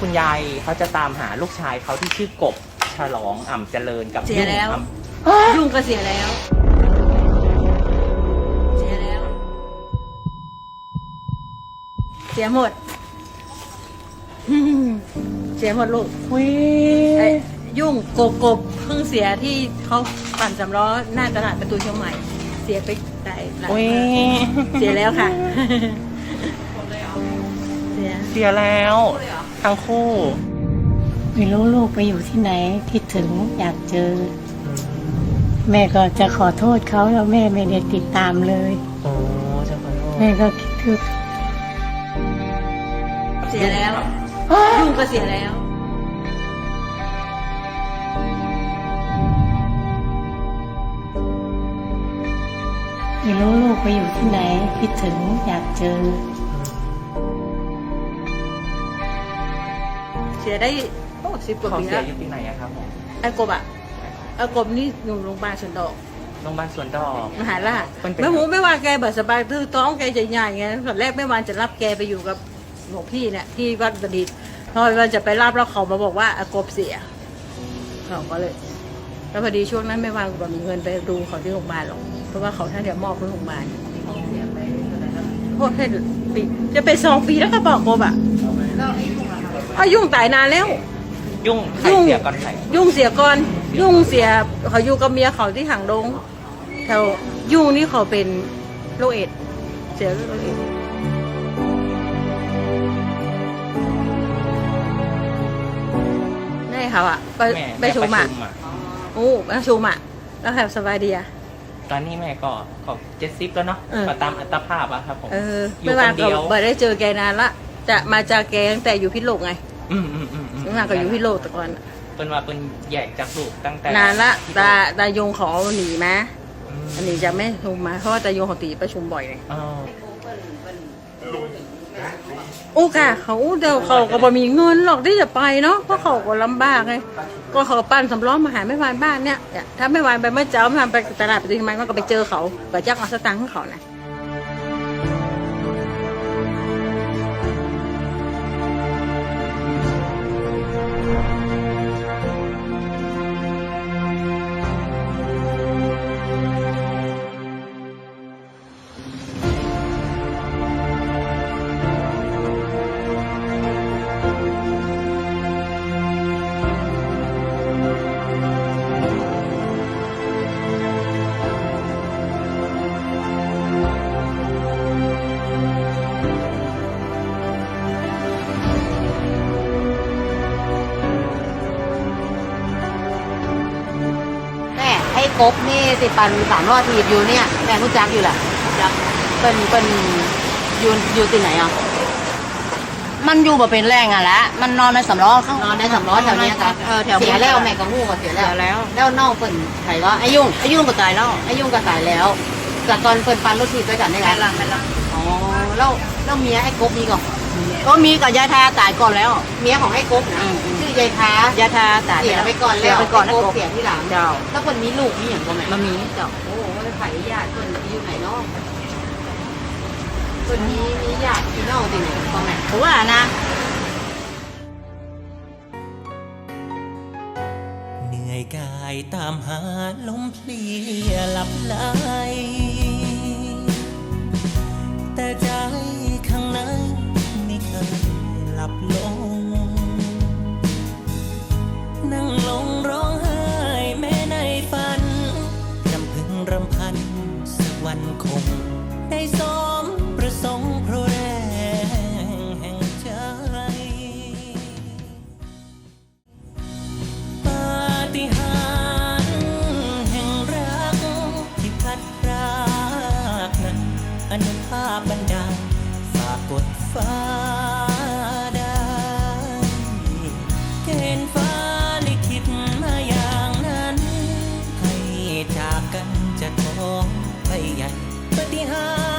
คุณยายเขาจะตามหาลูกชายเขาที่ชื่อกบฉลองอ่ำเจริญกับเสียแล้วยุ่งอ่ำยุ่งก็เสียแล้ว เสียแล้ว เสียหมด เสียหมดลูกอุ้ยไอ้ยุ่งกบกบเพิ่งเสียที่เขาปั่นสำล้อหน้าตลาดประตูเชียงใหม่ เสียไปหลายหลายอุ้ยเสียแล้วค่ะ เสียเสียแล้ว ทั้งคู่ไม่รู้ลูกไปอยู่ที่ไหนคิดถึงอยากเจอ แม่ก็จะขอโทษเขาแล้วแม่ไม่ได้ติดตามเลยโอ้เจ้าขอโทษแม่ก็คิดถึงเสียแล้วยุ่งก็เสียแล้วไม่รู้ลูกไปอยู่ที่ไหนคิดถึงอยากเจอ สียได้โอ้สิบกว่าเขาปีเสียแล้วอยู่ที่ไหนอะครับผมไอ้กบอะไอ้กบนี่อยู่โรงพยาบาลสวนดอก โรงพยาบาลสวนดอก มหาราชมันเป็น แม่หมูไม่ว่าแกแบบสบายคือท้องแกจะใหญ่ไงตอนแรกแม่วานจะรับแกไปอยู่กับหลวงพี่เนี่ยที่วัดประดิษฐ์พอวันจะไปรับแล้วเขามาบอกว่าอากบเสียเขาก็เลย แล้วพอดีช่วงนั้นแม่วานก็บอกมีเงินไปดูเขาที่โรงพยาบาลหรอกเพราะว่าเขาท่านเดี๋ยวมอบที่โรงพยาบาลโทษให้ปีจะไปสองปีแล้วก็บอกกบอะอายุ่งตายนานแล้ว ยุ่งใครยุ่ง เสียก่อนใครยุ่งเสียก่อน ยุ่งเสียเขาอยู่กับเมียเขาที่หางดงแถวยุ่งนี่เขาเป็นโรคเอดส์เสียโรคเอดส์ได้ค่ะอะไปแม่ไปชุมอะแอะโอ้ไปชุมอะแล้วแบบสบายดีอะตอนนี้แม่ก็ก็เจ็ดสิบแล้วเนาะเออ ก็ตามอัตภาพอะครับผม เอออยู่ไม่คว่านเดียว ก็บ่ได้เจอแกนานละ จะมาเจอแกตั้งแต่อยู่พิษโลกไง อืมอืมอืมอืมไม่ว่าก็อยู่พิษโลกต่ก่อนเป็นว่าเป็นแยกจากลูกตั้งแต่นานละตาตายงขอหนีมาอืมอันนี้จะไม่ชุมมาเพราะว่าตายงของตีประชุมบ่อยเลยอ๋อโอ้ค่ะเขาเดี๋ยวเขาก็บ่มีเงินหรอกที่จะไปเนาะเพราะเขาก็ลำบากไงก็เขาปั้นสำล้อมาหาแม่วานบ้านเนี่ยถ้าแม่วานไปเมื่อเช้าแม่วานไปตลาดไปตีมันก็ไปเจอเขาก็จักเอาสตังค์ให้เขานะ กบนี่สิปันสามรอดทีบอยู่เนี่ยแม่รู้จักอยู่แหละจักเป็นเป็นอยู่อยู่ที่ไหนอะมันอยู่แบบเป็นแรงอะแหละมันนอนในสำล้อข้างนอนในสำล้อแถวเนี้ยจ้ะเออแถวเสียแล้วแม่กับมูก็เสียแล้วแล้ว แล้วน้องเปิ่นไข่ก็ไอ้ยุ่งไอ้ยุ่งก็ตายแล้วไอ้ยุ่งก็ตายแล้วแต่ตอนเปิ่นปันรถทีบด้วยกันนี่แหไปละละไปละอ๋อแล้วแล้วเมียไอ้กบนี่ก่อนก็มีกับยายทาตายก่อนแล้ว เมียของไอ้กบนะอืมอืมชื่อ ยายท้ายายทาตายเสียแล้วไปก่อนเสีแล้ยวไปก่อนไอ้แล้วกบกบเสียที่หลังเจ้าแล้วคนนี้ลูกนี่อย่างก็แม่มามีเจ้าโอ้ไผ่ญาติคนอยู่ไหนเนาะคนนี้มีญาติพี่น้องที่ไหนก็แม่ถือว่านะเหนื่อยกายตามหาลมเพลียหลับไหลแต่ใจข้างในไม่เคยหลับลง กดฟ้าได้เกณฑ์ฟ้าลิขิตมาอย่างนั้น ให้จากกันจะท้องไปใหญ่ปฏิหาร